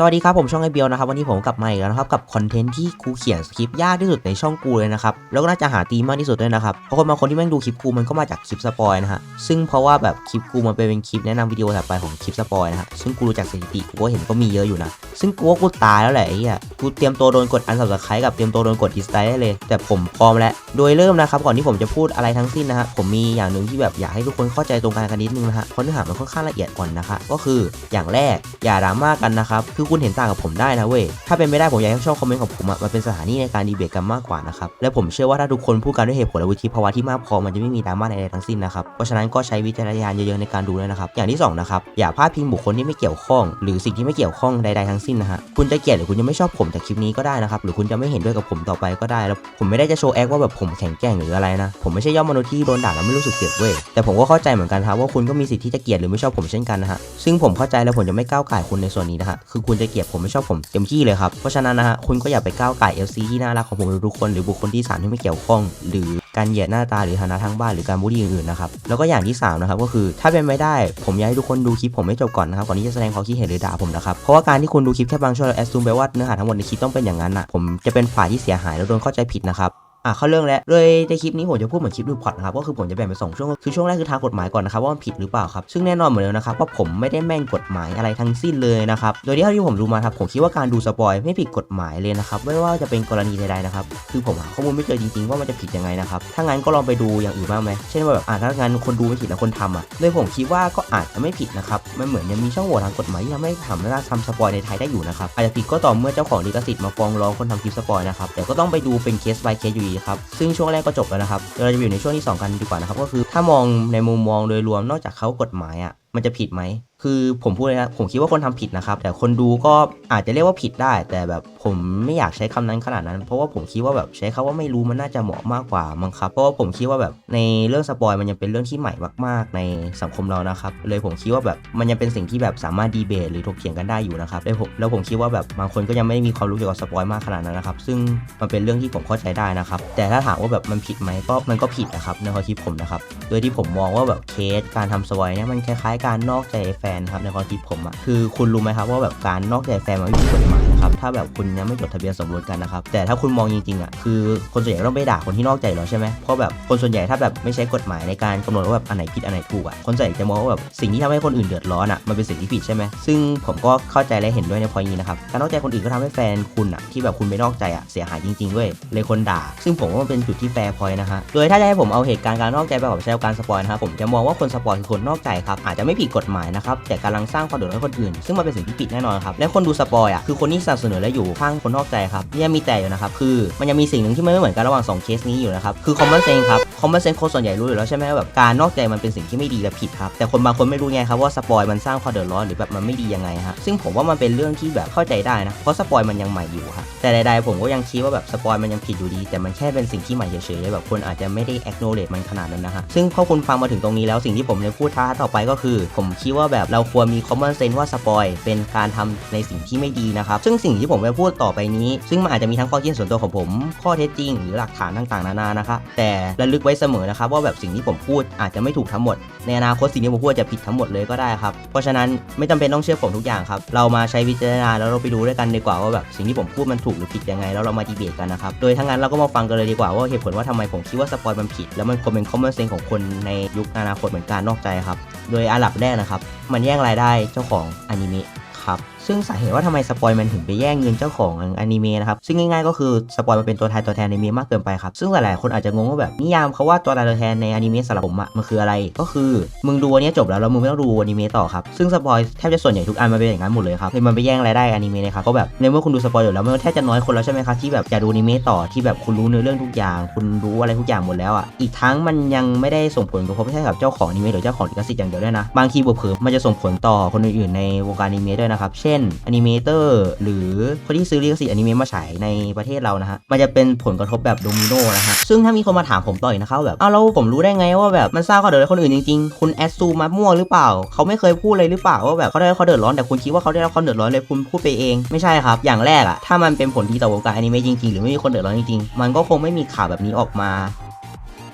สวัสดีครับ ผมช่องไอเบียวนะครับวันนี้ผมกลับมาอีกแล้วนะครับกับคอนเทนต์ที่กูเขียนสคริปต์ยากที่สุดในช่องกูเลยนะครับแล้วก็น่าจะหาตีมากที่สุดด้วยนะครับเพราะคนบางคนที่แม่งดูคลิปกูมันก็มาจากคลิปสปอยนะฮะซึ่งเพราะว่าแบบคลิปกูมันเป็นคลิปแนะนำวิดีโอถัดไปของคลิปสปอยนะฮะซึ่งกูรู้จากสถิติกูก็เห็นก็มีเยอะอยู่นะซึ่งกูว่ากูตายแล้วแหละไอ้เหี้ยกูเตรียมตัวโดนกดอันสับสไครกับเตรียมตัวโดนกดดิสไลค์ได้เลย แต่ผมพร้อมแล้วโดยเริ่มนะครับก่อนที่ผมจะพูดอะไรทั้งสิ้นนะฮะผมมีอย่างหนึ่งที่แบบอยากให้ทุกคนเข้าใจตรงกันกันนิดนึงนะฮะเพราะเนื้อหามันค่อนข้างละเอียดก่อนนะคะก็คืออย่างแรกอย่าดราม่ากันนะครับคือคุณเห็นต่างกับผมได้นะเว้ย ถ้าเป็นไม่ได้ผมอยากให้ช่องคอมเมนต์ของผมอะมันเป็นสถานที่ในการดีเบตกันมากกว่านะครับ และผมเชื่อว่าถ้าทุกคนพูดกันด้วยเหตุผลและวุฒิภาวะที่มากพอมันจะไม่มีดราม่าใดๆทั้งสิ้นนะครับ เพราะฉะนั้นก็ใช้วิจารณญาณเยอะๆในการดูด้วยนะครับ อย่างที่สองนะครับ อย่าพาดพิงบุคคลที่ไม่เกี่ยวข้อง หรือสิ่งที่ไม่เกี่ยวข้องใดๆทั้งสิ้นนะฮะ คุณจะเกลียดหรือคุณจะไม่ชอบผมจากคลิปนี้ก็ได้นะครับ หรือคุณจะไม่เห็นด้วยกับผมต่อไปก็ได้ แล้วผมไม่ได้จะโชว์แอคว่าแบบผมแข็งแกร่งหรืออะไรนะ ผมไม่ใช่ยอดมนุษย์ที่โดนด่าแล้วไม่รู้สึกเจ็บเว้ย แต่ผมก็เข้าใจเหมือนกันครับว่าคุณก็มีสิทธิ์ที่จะเกลียดหรือไม่ชอบผมเช่นกันนะฮะ ซึ่งผมเข้าใจแล้วผมจะไม่ก้าวไก่คุณในส่วนนี้นะฮะ คือคุณจะเกลียดผมไม่ชอบผมเต็มที่เลยครับ เพราะฉะนั้นนะฮะคุณก็อย่าไปก้าวไก่ FC ที่น่ารักของผมทุกคนหรือบุคคลที่สามที่ไม่เกี่ยวข้อง หรือการเหยียดหน้าตาหรือฐานะทางบ้านหรือการบูลลี่อื่นๆนะครับแล้วก็อย่างที่สามนะครับก็คือถ้าเป็นไม่ได้ผมอยากให้ทุกคนดูคลิปผมให้จบก่อนนะครับก่อนที่จะแสดงความคิดเห็นหรือด่าผมนะครับเพราะว่าการที่คุณดูคลิปแค่บางช่วงแล้วแอดซูมไปว่าเนื้อหาทั้งหมดในคลิปต้องเป็นอย่างนั้นอะผมจะเป็นฝ่ายที่เสียหายแล้วโดนเข้าใจผิดนะครับ อะเข้าเรื่องแล้วเลยในคลิปนี้ผมจะพูดเหมือนคลิปดูพอดนะครับก็คือผมจะแบ่งเป็นสองช่วงคือช่วงแรกคือทางกฎหมายก่อนนะครับว่ามันผิดหรือเปล่าครับซึ่งแน่นอนเหมือนเดิมนะครับว่าผมไม่ได้แม่งกฎหมายอะไรทั้งสิ้นเลยนะครับโดยที่เท่าที่ผมรู้มาครับผมคิดว่าการดูสปอยไม่ผิดกฎหมายเลยนะครับไม่ว่าจะเป็นกรณีใดๆนะครับคือผมหาข้อมูลไม่เจอจริงๆว่ามันจะผิดยังไงนะครับถ้างั้นก็ลองไปดูอย่างอื่นบ้างไหมเช่นว่าแบบอะถ้างั้นคนดูไม่ผิดแล้วคนทำอะโดยผมคิดว่าก็อาจจะไม่ผิดนะครับมันเหมือนยังมีช่องโหว่ทางกฎหมายที่ทำให้ทำให้ทำสปอยในไทยได้อยู่นะครับอาจจะผิดก็ต่อเมื่อเจ้าของลิขสิทธิ์มาฟ้องร้องคนทำคลิปสปอยนะครับแต่ก็ต้องไปดูเป็นเคส by เคสอยู่ดีครับ ซึ่งช่วงแรกก็จบแล้วนะครับเดี๋ยวเราจะอยู่ในช่วงที่ 2 กันดีกว่านะครับ ก็คือถ้ามองในมุมมองโดยรวมนอกจากเขากฎหมายอะมันจะผิดไหมคือผมพูดเลยนะผมคิดว่าคนทำผิดนะครับ แต่คนดูก็อาจจะเรียกว่าผิดได้ แต่แบบผมไม่อยากใช้คำนั้นขนาดนั้น เพราะว่าผมคิดว่าแบบใช้คาว่าไม่รู้มันน่าจะเหมาะมากกว่ามั้งครับ เพราะว่าผมคิดว่าแบบในเรื่องสปอยมันยังเป็นเรื่องที่ใหม่มาก ๆ ในสังคมเรานะครับ เลยผมคิดว่าแบบมันยังเป็นสิ่งที่แบบสามารถดีเบตหรือถกเถียงกันได้อยู่นะครับแล้วผมแล้วผมคิดว่าแบบบางคนก็ยังไม่ได้มีความรู้เกี่ยวกับสปอยมากขนาดนั้นนะครับ ซึ่งมันเป็นเรื่องที่ผมเข้าใจได้นะครับ แต่ถ้าถามว่าแบบมันผิดไหมก็มันก็ผิดนะครับในความคิดผมนะครับ โดยที่ผมมองว่าแบบเคสการทำสปอยเนี่ยมันคล้ายๆ การนอกใจแฟนครับในความคิดผมอะคือคุณรู้ไหมครับว่าแบบการนอกใจแฟนมันไม่ผิดกฎหมายนะครับถ้าแบบคุณยังไม่จดทะเบียนสมรสกันนะครับแต่ถ้าคุณมองจริงๆอะคือคนส่วนใหญ่ต้องไปด่าคนที่นอกใจหรอใช่ไหมเพราะแบบคนส่วนใหญ่ถ้าแบบไม่ใช้กฎหมายในการกำหนดว่าแบบอันไหนผิดอันไหนถูกอะคนส่วนใหญ่จะมองว่าแบบสิ่งที่ทำให้คนอื่นเดือดร้อนอะมันเป็นสิ่งที่ผิดใช่ไหมซึ่งผมก็เข้าใจและเห็นด้วยในพอยนี้นะครับการนอกใจคนอื่นก็ทำให้แฟนคุณอะที่แบบคุณไปนอกใจอะเสียหายจริงๆด้วยเลยคนด่า ซึ่งผมว่ามันเป็นจุดที่แฟร์พอยนะฮะโดยถ้าจะให้ผมเอาเหตุการณ์การนอกใจไปกับใช้การสปอยนะครับผมจะมองว่าคนสปอยคือคนนอกใจครับอาจจะไม่ผิดกฎหมายนะครับแต่กำลังสร้างความเดือดร้อนคนอื่น ซึ่งมันเป็นสิ่งที่ผิดแน่นอนครับและคนดูสปอยอะคือคนที่สนับสนุนและอยู่ข้างคนนอกใจครับเนี่ยมีแต่อยู่นะครับคือมันยังมีสิ่งหนึ่งที่มันไม่เหมือนกันระหว่างสองเคสนี้อยู่นะครับคือ common sense ครับ common sense คนส่วนใหญ่รู้อยู่แล้วใช่ไหมว่าแบบการนอกใจมันเป็นสิ่งที่ไม่ดีและผิดครับแต่คนบางคนไม่รู้ไงครับว่าสปอยมันสร้างความเดือดร้อนหรือแบบมันไม่ดียังไงฮะซึ่งผมว่ามันเป็นเรื่องที่แบบเข้าใจได้นะเพราะสปอยมันยังใหม่อยู่ครับแต่ใดๆผมก็ยังคิดว่าแบบสปอยมันยังผิดอยู่ดี แต่มันแค่เป็นสิ่งที่ใหม่เฉยๆแบบคนอาจจะไม่ได้ acknowledge มันขนาดนั้นนะฮะซึ่งพอคุณฟังมาถึงตรงนี้แล้วสิ่งที่ผมจะพูดท้าต่อไปก็คือ ผมคิดว่าแบบเราควรมี common sense ว่าสปอยเป็นการทำในสิ่งที่ไม่ดีนะครับซึ่งสิ่งที่ผมจะพูดต่อไปนี้ ซึ่งมันอาจจะมีทั้งข้อคิดส่วนตัวของผม ข้อเท็จจริง หรือหลักฐานต่างๆนานานะครับแต่ระลึกไว้เสมอนะครับว่าแบบสิ่งที่ผมพูดอาจจะไม่ถูกทั้งหมด ในอนาคตสิ่งที่ผมพูดจะผิดทั้งหมดเลยก็ได้ครับ เพราะฉะนั้นไม่จำเป็นต้องเชื่อผมทุกอย่างครับ เรามาใช้วิจารณญาณแล้วเราไปดูด้วยกันดีกว่าว่าแบบสิ่งที่ผมพูดมันถูกหรือผิดยังไงแล้วเรามาดีเบตกันนะครับ โดยทั้งนั้นเราก็มาฟังกันเลยดีกว่าว่าเหตุผลว่าทำไมผมคิดว่าสปอยมันผิด แล้วมันควรเป็น common sense ของคนในยุคอนาคตเหมือนการนอกใจครับ โดยอันดับแรกนะครับ มันแย่งรายได้เจ้าของอนิเมะ ครับซึ่งสาเหตุว่าทำไมสปอยมันถึงไปแย่งเงินเจ้าของอนิเมะนะครับซึ่งง่ายๆก็คือสปอยมันเป็นตัวทายตัวแทนในอนิเมะมากเกินไปครับซึ่งหลายๆคนอาจจะงงว่าแบบนิยามเขาว่าตัวทยตัวแทนในอนิเมะสำหรับผมอะมันคืออะไรก็คือมึงดูอันนี้จบแล้วแล้วมึงไม่ต้องดูอนิเมะต่อครับซึ่งสปอยแทบจะส่วนใหญ่ทุกอันมันเป็นอย่างนั้นหมดเลยครับเลยมันไปแย่งรายได้อนิเมะเลยครับก็แบบในเมื่อคุณดูสปอยอยู่แล้วมันแทบจะน้อยคนแล้วใช่ไหมครับที่แบบอยาดูอนิเมะต่อที่แบบคุณรู้เนื้อเรื่องทุกอย่าง คุณรู้อะไรทุกอย่างหมดแล้วอะอีกทั้งมันยังไม่ได้ส่งผลกระทบแค่กับเจ้าของอนิเมะหรือเจ้าของลิขสิทธิ์อย่างเดียวด้วยนะบางทีเผลอมันจะส่งผลต่อคนอื่นๆในวงการอนิเมะด้วยนะครับ เช่นอนิเมเตอร์หรือคนที่ซื้อลิขสิทธิ์อนิเมะมาฉายในประเทศเรานะฮะมันจะเป็นผลกระทบแบบโดมิโนนะฮะซึ่งถ้ามีคนมาถามผมต่ออีกนะครับแบบอ้าวแล้วผมรู้ได้ไงว่าแบบมันสร้างความเดือดร้อนคนอื่นจริงๆคุณแอดซูมามั่วหรือเปล่า เขาไม่เคยพูดเลยหรือเปล่าว่าแบบเขาได้รับความเดือดร้อนแต่คุณคิดว่าเขาได้รับความเดือดร้อนเลยคุณพูดไปเองไม่ใช่ครับ อย่างแรกอะถ้ามันเป็นผลดีต่อวงการอนิเมะจริงๆหรือไม่มีคนเดือดร้อนจริงๆมันก็คงไม่มีข่าวแบบนี้ออกมา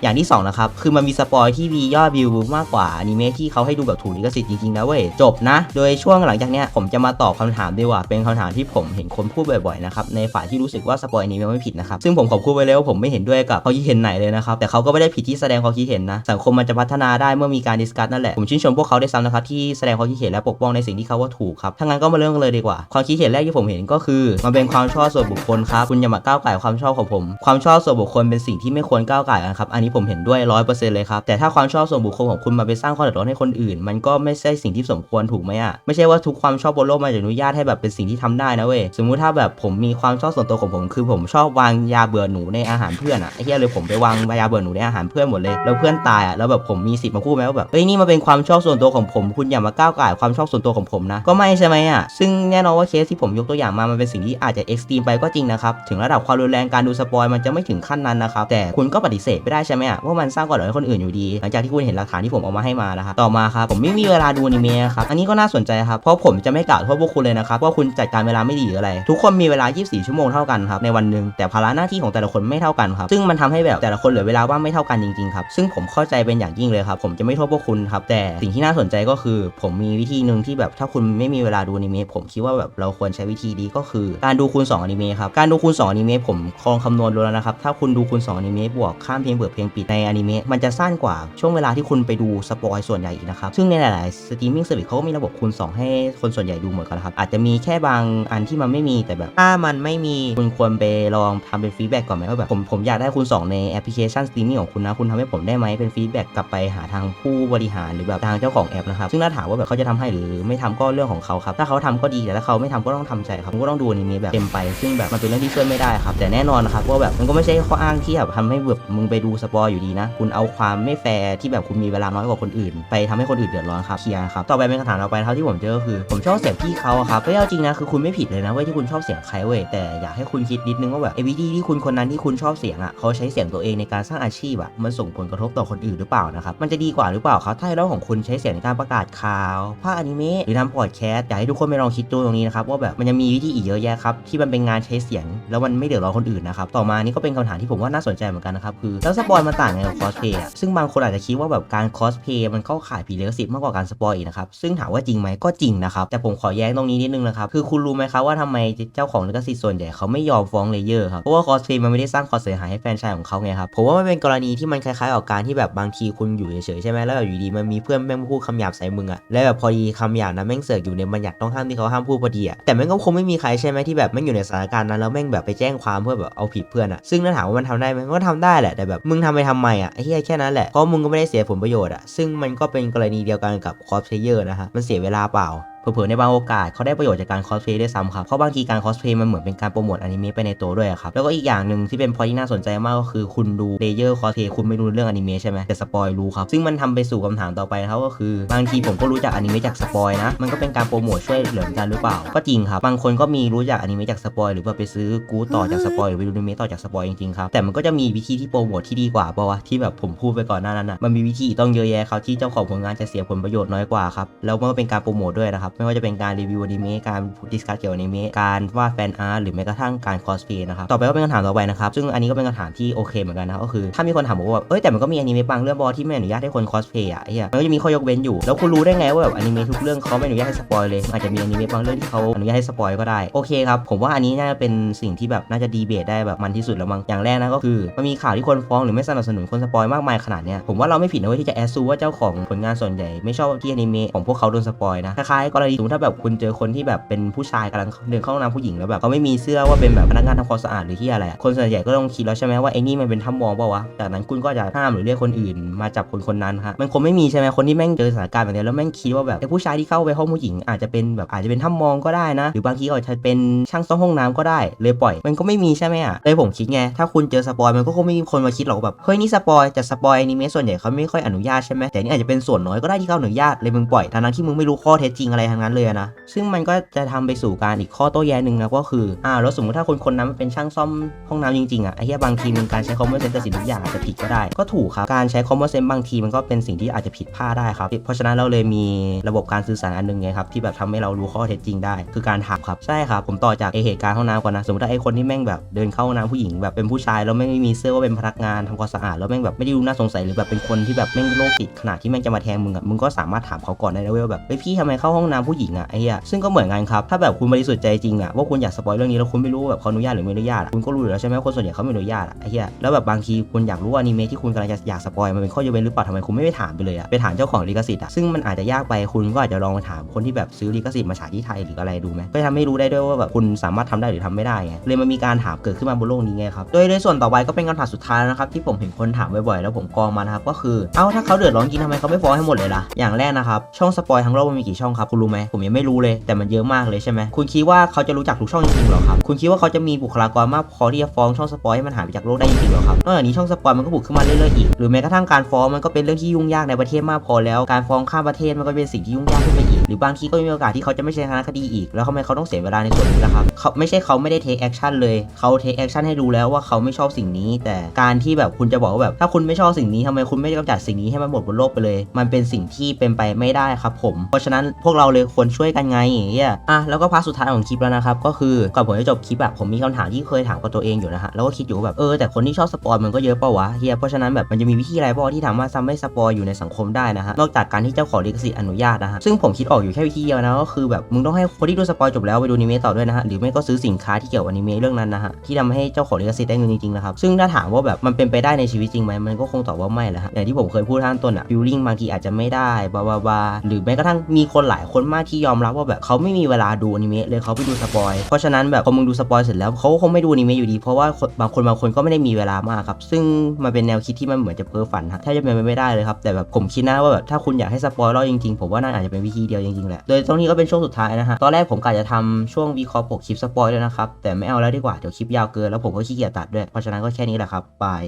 อย่างที่สองนะครับ คือมันมีสปอยที่มียอดวิวมากกว่าอนิเมะที่เขาให้ดูแบบถูกลิขสิทธิ์จริงๆนะเว้ย จบนะ โดยช่วงหลังจากเนี้ยผมจะมาตอบคำถามดีกว่า เป็นคำถามที่ผมเห็นคนพูดบ่อยๆนะครับในฝ่ายที่รู้สึกว่าสปอยอนิเมะไม่ผิดนะครับ ซึ่งผมขอพูดไว้เลยว่าผมไม่เห็นด้วยกับควาคิดเห็นไหนเลยนะครับ แต่เขาก็ไม่ได้ผิดที่แสดงความคิดเห็นนะ สังคมมันจะพัฒนาได้เมื่อมีการดิสคัสนั่นแหละ ผมชื่นชมพวกเขาได้ซ้ำนะครับที่แสดงความคิดเห็นและปกป้องในสิ่งที่เขาว่าถูกครับถ้างั้นก็มาเริ่มกันเลยดีกว่า ความคิดเห็นแรกที่ผมเห็นก็คือ มันเป็นความชอบส่วนบุคคลครับคุณอย่ามาก้าวไก่ความชอบของผม ความชอบส่วนบุคคลเป็นสิ่งที่ไม่ควรก้าวไก่กันครับอนี้ผมเห็นด้วยร้อยเปอร์เซ็นต์เลยครับ แต่ถ้าความชอบส่วนบุคคลของคุณมาไปสร้างความเดือดร้อนให้คนอื่น มันก็ไม่ใช่สิ่งที่สมควรถูกไหมอะ ไม่ใช่ว่าทุกความชอบบนโลกมันจะอนุญาตให้แบบเป็นสิ่งที่ทำได้นะเว้ย สมมุติถ้าแบบผมมีความชอบส่วนตัวของผม คือผมชอบวางยาเบื่อหนูในอาหารเพื่อนอะไอ้เหี้ยเลยผมไปวางยาเบื่อหนูในอาหารเพื่อนหมดเลย แล้วเพื่อนตายอะ แล้วแบบผมมีสิทธิ์มาพูดไหมว่าแบบเอ้ยนี่มันเป็นความชอบส่วนตัวของผม คุณอย่ามาก้าวไก่ความชอบส่วนตัวของผมนะ ก็ไม่ใช่ไหมอะ ซึ่งแน่นอนว่าเคสที่ผมยกตัวอย่างมา มันเป็นสิ่งที่อาจจะเอ็กซ์ตรีมไปก็จริงนะครับ ถึงระดับความรุนแรงการดูสปอยมันจะไม่ถึงขั้นนั้นนะครับ แต่คุณก็ปฏิเสธไม่ได้ใช่ไหมอะว่ามันสร้างความเดือคนอื่นอยู่ดี หลังจากที่คุณเห็นหลักฐานที่ผมเอามาให้มาแล้วครับต่อมาครับผมไม่มีเวลาดูอนิเมะครับอันนี้ก็น่าสนใจครับเพราะผมจะไม่กล่าวโทษพวกคุณเลยนะครับว่าคุณจัดการเวลาไม่ดีหรืออะไร ทุกคนมีเวลา 24 ชั่วโมงเท่ากันครับในวันหนึ่งแต่ภาระหน้าที่ของแต่ละคนไม่เท่ากันครับซึ่งมันทำให้แบบแต่ละคนเหลือเวลาว่างไม่เท่ากันจริงๆครับซึ่งผมเข้าใจเป็นอย่างยิ่งเลยครับผมจะไม่โทษพวกคุณครับแต่สิ่งที่น่าสนใจก็คือ ผมมีวิธีหนึ่งที่แบบถ้าคุณไม่มีเวลาดูอนิเมะผมคิดว่าแบบเราควรใช้วิธีดีก็คือ การดูคูณ2อนิเมะครับการดูคูณ2อนิเมะผมลองคำนวณดูแล้วนะครับถ้าคุณดูคูณ2อนิเมะบวกข้ามเพลงเปิดเพลงปิดในอนิเมะมันจะสั้นกว่าช่วงเวลาที่คุณไปดูสปอยส่วนใหญ่อีกนะครับ ซึ่งในหลาย ๆ สตรีมมิ่งเซอร์วิสเขาก็มีระบบคูณ2 ให้คนส่วนใหญ่ดูเหมือนกันครับอาจจะมีแค่บางอันที่มันไม่มีแต่แบบ ถ้ามันไม่มีคุณควรไปลองทำเป็นฟีดแบ็กก่อนไหมว่าแบบผมผมอยากได้คูณ2ในแอปพลิเคชันสตรีมมิ่งของคุณนะคุณทำให้ผมได้ไหมเป็นฟีดแบ็กกลับไปหาทางผู้บริหารหรือแบบทางเจ้าของแอปนะครับซึ่งถ้าถามว่าแบบเขาจะทำให้หรือไม่ทำก็เรื่องของเขาครับถ้าเขาทำก็ดีแต่ถ้าเขาไม่ทำก็ต้องทำใจครับมก็ต้องดูอนิเมะแบบเต็มไป ซึ่งแบบมันเป็นเรื่องที่ช่วยไม่ได้ครับแต่แน่นอนนะครับว่าแบบมันก็ไม่ใช่ข้ออ้างที่แบบทำให้แบบมึงไปดูสปออยู่ดีนะ คุณเอาความไม่แฟร์ที่แบบคุณมีเวลาน้อยกว่าคนอื่น ไปทำให้คนอื่นเดือดร้อนครับเคลียร์ครับต่อไปเป็นคำถามต่อไปเท่าที่ผมเจอก็คือ ผมชอบเสียงพี่เขาครับเฮ้ยเอาจริงนะคือคุณไม่ผิดเลยนะเว้ยที่คุณชอบเสียงใครเว้ยแต่อยากให้คุณคิดนิดนึงว่าแบบไอ้วิธีที่คุณคนนั้นที่คุณชอบเสียงอะเขาใช้เสียงตัวเองในการสร้างอาชีพอะมันส่งผลกระทบต่อคนอื่นหรือเปล่านะครับมันจะดีกว่าหรือเปล่าครับถ้าเรื่องของคุณใช้เสียงในการประกาศข่าวภาคอนิเมะหรือทำพอดแคสต์อยากให้ทุกคนไปลองคิดดูตรงนี้นะครับว่าแบบมันยังมีวิธีอีกเยอะแยะครับที่มันเป็นงานใช้เสียง แล้วมันไม่เดือดร้อนคนอื่นนะครับต่อมานี่ก็เป็นคำถามที่ผมว่าน่าสนใจเหมือนกันนะครับคือแล้วสปอยมันต่างไงกับคอสเพย์อะซึ่งบางคนอาจจะคิดว่าแบบการคอสเพย์มันเข้าข่ายผิดลิขสิทธิ์มากกว่าการสปอยอีกนะครับ ซึ่งถามว่าจริงไหมก็จริงนะครับ แต่ผมขอแย้งตรงนี้นิดนึงนะครับ คือคุณรู้ไหมครับว่าทำไมเจ้าของลิขสิทธิ์ส่วนใหญ่เขาไม่ยอมฟ้องเลเยอร์ครับ เพราะว่าคอสเพย์มันไม่ได้สร้างความเสียหายให้แฟนชายของเขาไงครับ ผมว่ามันเป็นกรณีที่มันคล้ายๆกับการที่แบบบางทีคุณอยู่เฉยๆใช่ไหมแล้วแบบอยู่ดีมันมีเพื่อนแม่งพูดคำหยาบใส่มึงอะแล้วแบบพอดีคำหยาบนั้นแม่งเสือกอยู่ในบัญญัติต้องห้ามที่เขาห้ามพูดพอดีอะแต่แม่งก็คงไม่มีใครใช่ไหมที่แบบแม่งอยู่ในสถานการณ์นั้นแล้วแม่งแบบไปแจ้งความเพื่อแบบเอาผิดเพื่อนอะซึ่งถ้าถามว่ามันทำได้ไหมมันก็ทำได้แหละแต่แบบมึงทำไปทำไมอะไอ้เหี้ยแค่นั้นแหละเพราะมึงก็ไม่ได้เสียผลประโยชน์อะซึ่งมันก็เป็นกรณีเดียวกันกับคอสเพเยอร์นะฮะมันเสียเวลาเปล่า เผลอๆในบางโอกาสเขาได้ประโยชน์จากการคอสเพลย์ด้วยซ้ำครับเพราะบางทีการคอสเพลย์มันเหมือนเป็นการโปรโมทอนิเมะไปในตัวด้วยครับแล้วก็อีกอย่างหนึ่งที่เป็นพอยที่น่าสนใจมากก็คือคุณดูเลเยอร์คอสเพลย์คุณไม่รู้เรื่องอนิเมะใช่ไหมแต่สปอยรู้ครับซึ่งมันทำไปสู่คำถามต่อไปครับก็คือบางทีผมก็รู้จักอนิเมะจากสปอยนะมันก็เป็นการโปรโมทช่วยเหลือกันหรือเปล่า ก็จริงครับบางคนก็มีรู้จักอนิเมะจากสปอยหรือว่าไปซื้อกู๊ต่อจากสปอยหรือไปดูอนิเมะต่อจากสปอยจริงๆครับแต่มันก็จะมีวิธีที่โปรโมทที่ดีกว่าเปล่าวะที่แบบผมพูดไปก่อนหน้านั้นอะมันมีวิธีต้องเยอะแยะครับที่เจ้าของผลงานจะเสียผลประโยชน์น้อยกว่าครับแล้วมันก็เป็นการโปรโมทด้วยนะครับไม่ว่าจะเป็นการรีวิวอนิเมะการดิสคัสเกี่ยวกับอนิเมะการวาดแฟนอาร์ตหรือแม้กระทั่งการคอสเพย์นะครับต่อไปก็เป็นคำถามต่อไปนะครับซึ่งอันนี้ก็เป็นคำถามที่โอเคเหมือนกันนะก็คือถ้ามีคนถามบอกว่าเอ้ยแต่มันก็มีอนิเมะบางเรื่องบอที่ไม่อนุญาตให้คนคอสเพย์อะเหี้ยมันก็จะมีข้อยกเว้นอยู่ แล้วคุณรู้ได้ไงว่าแบบอนิเมะทุกเรื่องเขาไม่อนุญาตให้สปอยเลยอาจจะมีอนิเมะบางเรื่องที่เขาอนุญาตให้สปอยก็ได้โอเคครับผมว่าอันนี้น่าจะเป็นสิ่งที่แบบน่าจะดีเบตได้แบบมันที่สุดแล้วมั้งอย่างแรกนะก็คือมันมีข่าวที่คนฟ้องหรือไม่สนับสนุนคนสปอยมากมายขนาดเนี้ยผมว่าเราไม่ผิดนะเว้ยที่จะแอสซูว่าเจ้าของผลงานส่วนใหญ่ไม่ชอบที่อนิเมะของพวกเขาโดนสปอยนะคล้ายๆกรณีสมมติถ้าแบบคุณเจอคนที่แบบเป็นผู้ชายกำลังเดินเข้าห้องน้ำผู้หญิงแล้วแบบเขาไม่มีเสื้อว่าเป็นแบบพนักงานทำความสะอาดหรือที่อะไรคนส่วนใหญ่ก็ต้องคิดแล้วใช่ไหมว่าไอ้นี่มันเป็นถ้ำมองเปล่าวะจากนั้นคุณก็จะห้ามหรือเรียกคนอื่น มาจับคนคนนั้นฮะมันคงไม่มีใช่ไหมคนที่แม่งเจอสถานการณ์แบบนี้แล้วแม่งคิดว่าแบบไอ้ผู้ชายที่เข้าไปห้องผู้หญิง อาจจะเป็นแบบอาจจะเป็นถ้ำมองก็ได้นะ หรือบางทีอาจจะเป็นช่างซ่อมห้องน้ำก็ได้ เลยปล่อย มันก็ไม่มีใช่ไหมอะเลยผมคิดไงถ้าคุณเจอสปอยมันก็คงไม่มีคนมาคิดหรอกแบบเฮ้ยนี่สปอยแต่สปอยอนิเมะส่วนใหญ่เขาไม่ค่อยอนุญาตใช่ไหมแต่นี่อาจจะเป็นส่วนน้อยก็ได้ที่เขาอนุญาตเลยมึงปล่อยทั้งที่มึงไม่รู้ข้อเท็จจริงอะไรทั้งนั้นเลยนะ ซึ่งมันก็จะทำไปสู่การอีกข้อโต้แย้งหนึ่งนะก็คืออ้าแล้วสมมติถ้าคนคนนั้นเป็นช่างซ่อมห้องน้ำจริงๆอะไอ้เหี้ยบางทีมันการใช้ common sense ตัดสินทุกอย่างอาจจะผิดก็ได้ ก็ถูกครับ การใช้ common sense บางทีมันก็เป็นสิ่งที่อาจจะผิดพลาดได้ครับ เพราะฉะนั้นเราเลยมีระบบการสื่อสารอันหนึงไงครับที่แบบทำให้เรารู้ข้อเท็จจริงได้ คือการถามครับใช่ครับผมต่อจากไอเหตุการณ์ห้องน้ำก่อนนะสมมติถ้าไอคนที่แม่งแบบเดินเข้าห้องน้ำผู้หญิงแบบเป็นผู้ชายแล้วไม่มีเสื้อว่าเป็นพนักงานทำความสะอาดแล้วแม่งแบบไม่ได้ดูน่าสงสัยหรือแบบเป็นคนที่แบบแม่งโรคติดขนาดที่แม่งจะมาแทงมึงอะมึงก็สามารถถามเขาก่อนได้นะเว้ยว่าแบบเฮ้ยพี่ทำไมเข้าห้องน้ำผู้หญิงอะไอ้เหี้ยซึ่งก็เหมือนกันครับถ้าแบบคุณบริสุทธิ์ใจจริงอะว่าคุณอยากสปอยเรื่องนี้แล้วคุณไม่รู้แบบเขาอนุญาตหรือไม่อนุญาตอะคุณก็รู้อยู่แล้วใช่ไหมว่าคนส่วนใหญ่เขาไม่อนุญาตอะไอ้เหี้ยแล้วแบบบางทีคุณอยากรู้ว่าอนิเมะที่คุณกำลังจะอยากสปอยมันเป็นข้อยกเว้นหรือเปล่าทำไมคุณไม่ไปถามไปเลยอะไปถามเจ้าของลิขสิทธิ์อะซึ่งมันอาจจะยากไปคุณก็อาจจะลองไปถามคนที่แบบซื้อลิขสิทธิ์มาฉายที่ไทยหรืออะไรดูไหมก็จะทำให้รู้ได้ด้วยว่าแบบคุณสามารถทำได้หรือทำไม่ได้ไงเลยมันมีการถามเกิดขึ้นมาบนโลกนี้ไงครับโดยในส่วนต่อไปก็เป็นคำถามสุดท้ายแล้วนะครับที่ผมเห็นคนถามบ่อยๆแล้วผมกองมานะครับก็คือเอ้าถ้าเขาเดือดร้อนจริงทำไมเขาไม่ฟ้องให้หมดเลยล่ะอย่างแรกนะครับช่องสปอยทั้งโลกมันมีกี่ช่องครับคุณรู้ไหมผมยังไม่รู้เลยแต่มันเยอะมากเลยใช่ไหมคุณคิดว่าเขาจะรู้จักทุกช่องจริงๆหรอครับคุณคิดว่าเขาจะมีบุคลากรมากพอที่จะฟ้องช่องสปอยให้มันหายไปจากโลกได้จริงๆหรอครับนอกจากนี้ช่องสปอยมันก็ผุดขึ้นมาเรื่อยๆอีกหรือแม้กระทั่งการฟ้องมันก็เป็นเรื่องที่ยุ่งยากในประเทศมากพอแล้ว การฟ้องข้ามประเทศมันก็เป็นสิ่งที่ยุ่งยากขึ้นไปอีกหรือบางทีก็มีโอกาสที่เขาจะไม่ใช่คณะคดีอีก แล้วทำไมเขาต้องเสียเวลาในส่วนนี้ล่ะครับเขาไม่ใช่เขาไม่ได้เทคแอคชั่นเลยเขาเทคแอคชั่นให้รู้แล้วว่าเขาไม่ชอบสิ่งนี้ แต่การที่แบบคุณจะบอกว่าแบบถ้าคุณไม่ชอบสิ่งนี้ทำไมคุณไม่กำจัดสิ่งนี้ให้มันหมดบนโลกไปเลย มันเป็นสิ่งที่เป็นไปไม่ได้ครับผมเพราะฉะนั้นพวกเราเลยควรช่วยกันไงเฮียอะแล้วก็พาร์ทสุดท้ายของคลิปแล้วนะครับก็คือก่อนผมจะจบคลิปอะผมมีคำถามที่เคยถามกับตัวเองอยู่นะฮะแล้วก็คิดอยู่แบบเออแต่คนที่ชอบสปอยมันก็เยอะเปล่าวะเฮียเพราะฉะนั้นแบบมันจะมีวิธีอะไรบ้างที่ทำว่าทำให้สปอยอยู่ในสังคมได้นะฮะนอกจากการที่เจ้าของลิขสิทธิ์อนุญาตนะฮะซึ่งผมคิดออกอยู่แค่วิธีเดียวนะก็คือแบบมึงต้องให้คนที่ดูสปอยจบแล้วไปดูอนิเมะต่อด้วยนะฮะหรือไม่ก็ซื้อสินค้าที่เกี่ยวกับอนิเมะเรื่องนั้นนะฮะที่ทำให้เจ้าของลิขสิทธิ์ได้เงินจริงๆนะครับซึ่งถ้าถามว่าแบบมันเป็นไปได้ในชีวิตจริงไหมมันก็คงตอบว่าไม่แหละฮะอย่างที่ผมเคยพูดท่านต้นอะฟิลลิ่งบางทีอาจจะไม่ได้บาบาบาหรือแม้กระทั่งมีคนหลายคนมากที่ยอมรับว่าแบบเขาไม่มีเวลาดูอนิเมะเลยเขาไปดูสปอย เพราะฉะนั้นแบบพอมึงดูสปอยเสร็จแล้วเขาก็คงไม่ดูอนิเมะอยู่ดี เพราะว่าบางคนบางคนก็ไม่ได้มีเวลามากครับ ซึ่งมันเป็นแนวคิดที่มันเหมือนจะเพ้อฝันฮะแทบจะเป็นไปไม่ได้เลยครับ แต่แบบผมคิดนะว่าแบบถ้าคุณอยากให้สปอยรอดจริงๆ ผมว่าน่าจะเป็นวิธีเดียวจริงๆแหละ โดยตรงนี้ก็เป็นช่วงสุดท้ายนะฮะ ตอนแรกผมกะจะทำช่วงวีคอปกคลิปสปอยด้วยนะครับ แต่ไม่เอาแล้วดีกว่า เดี๋ยวคลิปยาวเกินแล้วผมก็ขี้เกียจตัดด้วย เพราะฉะนั้นก็แค่นี้แหละครับบาย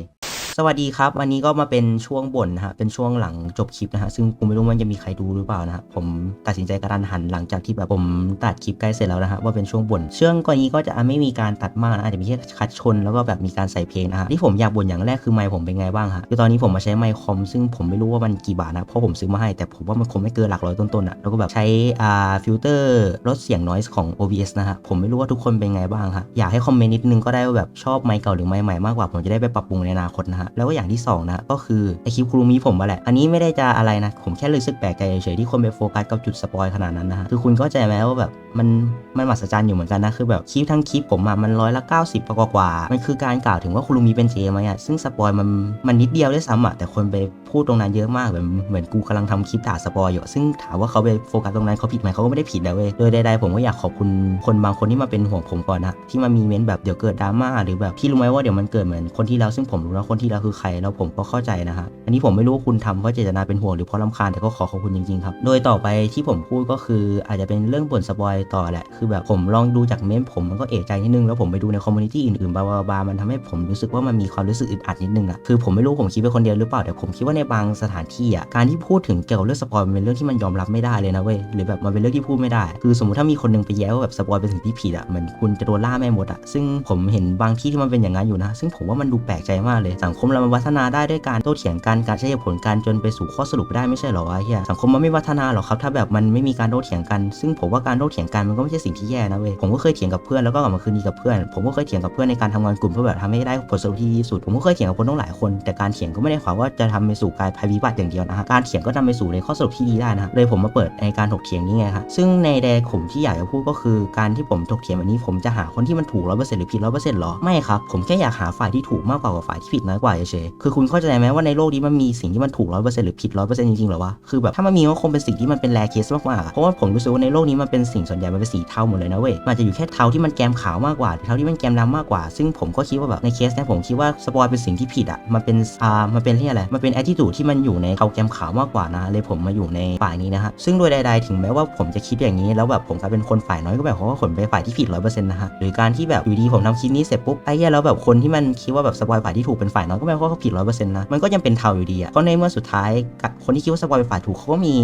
สวัสดีครับ วันนี้ก็มาเป็นช่วงบ่นนะฮะเป็นช่วงหลังจบคลิปนะฮะซึ่งผมไม่รู้มันจะมีใครดูหรือเปล่านะฮะผมตัดสินใจกระทันหันหลังจากที่แบบผมตัดคลิปใกล้เสร็จแล้วนะฮะว่าเป็นช่วงบ่นช่วงก่อนนี้ก็จะไม่มีการตัดมากนะอาจจะมีแค่คัดชนแล้วก็แบบมีการใส่เพลงนะฮะที่ผมอยากบ่นอย่างแรกคือไมค์ผมเป็นไงบ้างฮะคือตอนนี้ผมมาใช้ไมค์คอมซึ่งผมไม่รู้ว่ามันกี่บาทนะเพราะผมซื้อมาให้แต่ผมว่ามันคงไม่เกินหลักร้อยต้นๆอะแล้วก็แบบใช้อ่าฟิลเตอร์ลดเสียง noise ของ OBS นะฮะผมไม่รู้ว่าทุกคนเป็นไงบ้างฮะอยากให้คอมเมนต์นิดนึงก็ได้ว่าแบบชอบไมค์เก่าหรือไมค์ใหม่มากกว่าผมจะได้ไปปรับปรุงในอนาคตนะฮะแล้วก็อย่างที่สองนะก็คือไอคลิปครูมีผมมาแหละ อันนี้ไม่ได้จะอะไรนะ ผมแค่รู้สึกแปลกใจเฉยๆที่คนไปโฟกัสกับจุดสปอยขนาดนั้นนะฮะคือคุณเข้าใจไหมว่าแบบมันมันมหัศจรรย์อยู่เหมือนกันนะคือแบบคลิปทั้งคลิปผมอะมันร้อยละ90กว่ากว่า มันคือการกล่าวถึงว่าคุณลุงมีเป็นเจไหมอะซึ่งสปอยมันมันนิดเดียวด้วยซ้ำอะแต่คนไปพูดตรงนั้นเยอะมากแบบเหมือนกูกำลังทำคลิปด่าสปอยอยู่ ซึ่งถามว่าเขาไปโฟกัสตรงนั้นเขาผิดไหมเขาก็ไม่ได้ผิดนะเว้ยโดยใดๆผมก็อยากขอบคุณคนบางคนที่มาเป็นห่วงผมก่อนนะที่มามีเม้นแบบเดี๋ยวเกิดดราม่าหรือแบบพี่รู้ไหมว่าเดี๋ยวมันเกิดเหมือนคนที่แล้วซึ่งผมรู้แล้วคนที่แล้วราคือใครแล้วผมก็เข้าใจนะฮะอันนี้ผมไม่รู้ว่าคุณทำเพราะเจตนาเป็นห่วงหรือเพราะรำคาญแต่ก็ขอขอบคุณจริงๆครับโดยต่อไปที่ผมพูดก็คืออาจจะเป็นเรื่องบ่นสปอยต่อแหละคือแบบผมลองดูจากเม้นต์ผมมันก็เอะใจนิดนึงแล้วผมไปดูในคอมมูนิตี้อื่นๆบาบามันทำให้ผมรู้สึกว่ามันมีความรู้สึกอึดอัดนิดนึงอะคือผมไม่รู้ผมคิดไปคนเดียวหรือเปล่าแต่ผมคิดว่าในบางสถานที่อะการที่พูดถึงเกี่ยวกับเรื่องสปอยมันเป็นเรื่องที่มันยอมรับไม่ได้เลยนะเว้ยหรือแบบมันเป็นเรื่องที่พูดไม่ได้ คือสมมติถ้ามีคนนึงไปแย้ว่าแบบสปอยเป็นสิ่งที่ผิดอะเหมือนคุณจะโดนล่าแม่มดอะซึ่งผมเห็นบางที่ที่มันเป็นอย่างนั้นอยู่นะ ซึ่งผมว่ามันดูแปลกใจมากเลยสังคมมเรามันพัฒนาได้ด้วยการโต้เถียงกันการใช้เหตุผลกันจนไปสู่ข้อสรุปได้ไม่ใช่หรอวะเฮียสังคมมันไม่พัฒนาหรอกครับถ้าแบบมันไม่มีการโต้เถียงกัน ซึ่งผมว่าการโต้เถียงกันมันก็ไม่ใช่สิ่งที่แย่นะเว้ยผมก็เคยเถียงกับเพื่อนแล้วก็กลับมาคืนดีกับเพื่อน ผมก็เคยเถียงกับเพื่อนในการทำงานกลุ่มเพื่อแบบทำให้ได้ผลสรุปที่ดีที่สุดผมก็เคยเถียงกับคนต้องหลายคน แต่การเถียงก็ไม่ได้ความว่าจะทำไปสู่การภัยพิบัติอย่างเดียวนะฮะการเถียงก็นำไปสู่ในข้อสรุปที่ดีได้นะฮะเลยผมมาเปิดในการถกเถียงนี้ไงครับซึ่งในแดกลุ่มที่อยากจะพูดก็คือการที่ผมถกเถียงแบบนี้ผมจะหาคนที่มันถูกร้อยเปอร์เซ็นต์หรือผิดร้อยเปอร์เซ็นต์หรอไม่ครับผมแค่อยากหาฝ่ายที่ถูกมากกว่าฝ่ายที่ผิดน้อยกว่าเฉยๆคือคุณเข้าใจไหมว่าในโลกนี้มันมีสิ่งที่มันถูกร้อยเปอร์เซ็นต์หรือผิดร้อยเปอร์เซ็นต์จริงๆหรอวะคือแบบถ้ามันมีก็คงเป็นสิ่งที่มันเป็นแรเคสมากๆอะเพราะว่าผมรู้สึกว่าในโลกนี้มันเป็นสิ่งส่วนใหญ่มันเป็นสีเทาหมดเลยนะเว้ยมันจะอยู่แค่เทาที่มันแกมขาวมากกว่าเทาที่มันแกมดำมากกว่า ซึ่งผมก็คิดว่าแบบในเคสเนี้ยผมคิดว่าสปอยเป็นสิ่งที่ผิดอะมันเป็นอ่ามันเป็นที่อะไรมันเป็นแอ t ิจูดที่มันอยู่ในเทาแกมขาวมากกว่านะเลยผมมาอยู่ในฝ่ายนี้นะฮะซึ่งโดยใดๆถึงแม้ว่าผมจะคิดอย่างนี้แล้วแบบผมกลายเป็นคนฝ่ายน้อยก็แบบว่าผมไปฝ่ายที่ผิดร้อยเปอร์เซ็นต์นะฮะหรือการที่แบบอยู่ดีผมทำคลิปนี้เสร็จปุ๊บไอ้เหี้ยแล้วแบบคนที่มันคิดว่าแบบสปอยฝ่ายที่ถูกเป็นฝ่ายน้อยก็ไม่ว่าเขาผิดร้อยเปอร์เซ็นต์นะ มันก็ยังเป็นเทาอยู่ดีอะเพราะในเมื่อสุดท้ายกับคนที่คิดว่าสปอยเป็นฝ่ายถูกเขาก็มี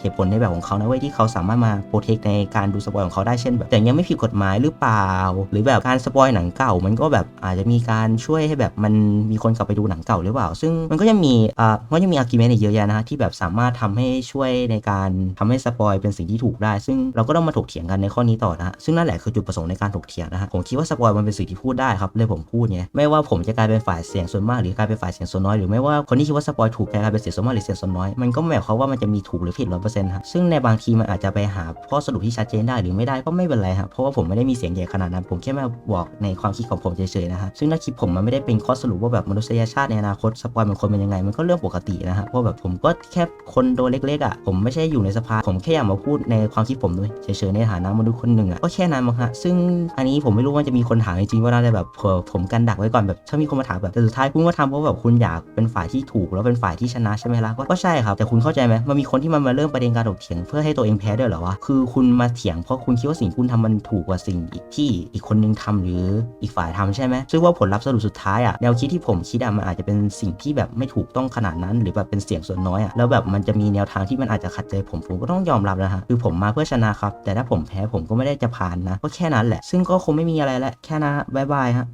เหตุผลในแบบของเขานะเว้ยที่เขาสามารถมาโปรเทคในการดูสปอยของเขาได้เช่นแบบแต่ยังไม่ผิดกฎหมายหรือเปล่า หรือแบบการสปอยหนังเก่า มันก็แบบอาจจะมีการช่วยให้แบบมันมีคนกลับไปดูหนังเก่าหรือเปล่า ซึ่งมันก็ยังมีอ่ามันยังมีอาร์กิเมนต์เยอะแยะนะฮะที่แบบสามารถทำให้ช่วยในการทำให้สปอยเป็นสิ่งที่ถูกได้ ซึ่งเราก็ต้องมาถกเถียงกันในข้อนี้ต่อนะฮะซึ่งนั่นแหละคือจุดประสงค์ในการถกเถียงนะฮะผมคิดว่าสปอยมันเป็นสิ่งที่พูดได้ครับเลยผมพูดไงไม่ว่าผมจะกลายเป็นฝ่ายเสียงส่วนมากหรือกลายเป็นฝ่ายเสียงส่วนน้อยหรือไม่ว่าคนที่คิดว่าสปอยถูกกลายเป็นเสียงส่วนมากหรือเสียงส่วนน้อยมันก็ไม่หมายความว่ามันจะมีถูกหรือผิดร้อยเปอร์เซ็นต์ครับซึ่งในบางทีมันอาจจะไปหาข้อสรุปที่ชัดเจนได้หรือไม่ได้ก็ไม่เป็นไรครับเพราะว่าผมไม่ได้มีเสียงใหญ่ขนาดนั้นผมแค่มาบอกในความคิดของผมเฉยๆนะฮะซึ่งถ้าคลิปผมมันไม่ได้เป็นข้อสรุปว่าแบบมนุษยชาติในอนาคตสปอยมันควรเป็นยังไงมันก็เรื่องปกตินะฮะเพราะแบบผมก็แค่คนตัวเล็กๆอะผมไม่ใช่อยู่ในสภาผมแค่อยากมาพูดในความคิดผมด้วยเฉยๆในฐานะมนุษย์คนหนึ่งอะก็แค่นั้นมั้งฮะซึ่งอันนี้ผมไม่รู้ว่าจะมีคนถามจริงๆว่าน่าจะแบบผมกันดักไว้ก่อนแบบถ้ามีคนมาถามแบบแต่สุดท้ายคุณก็ทำเพราะแบบคุณอยากเป็นฝ่ายที่ถูกแล้วเป็นฝ่ายที่ชนะใช่ไหมล่ะก็ใช่ครับแต่คุณเข้าใจไหมมันมีคนที่มันมาเริ่มประเด็นการถกเถียงเพื่อให้ตัวเองแพ้ด้วยเหรอวะคือคุณมาเถียงเพราะคุณคิดว่าสิ่งคุณทำมันถูกกว่าสิ่งอีกที่อีกคนนึงทำหรืออีกฝ่ายทำใช่ไหมซึ่งว่าผลลัพธ์สรุปสุดท้ายอะแนวคิดที่ผมคิดอะมันอาจจะเป็นสิ่งที่แบบไม่ถูกต้องขนาดนั้น หรือแบบเป็นเสียงส่วนน้อยอะแล้วแบบมันจะมีแนวทางที่มันอาจจะขัดใจผมผมก็ต้องยอมรับนะฮะคือผมมาเพื่อชนะครับแต่ถ้าผมแพ้ผมก็ไม่ได้จะผ่านนะก็แค่นั้นแหละ ซึ่งก็คงไม่มีอะไรแล้วแค่นะบ๊ายบายฮะ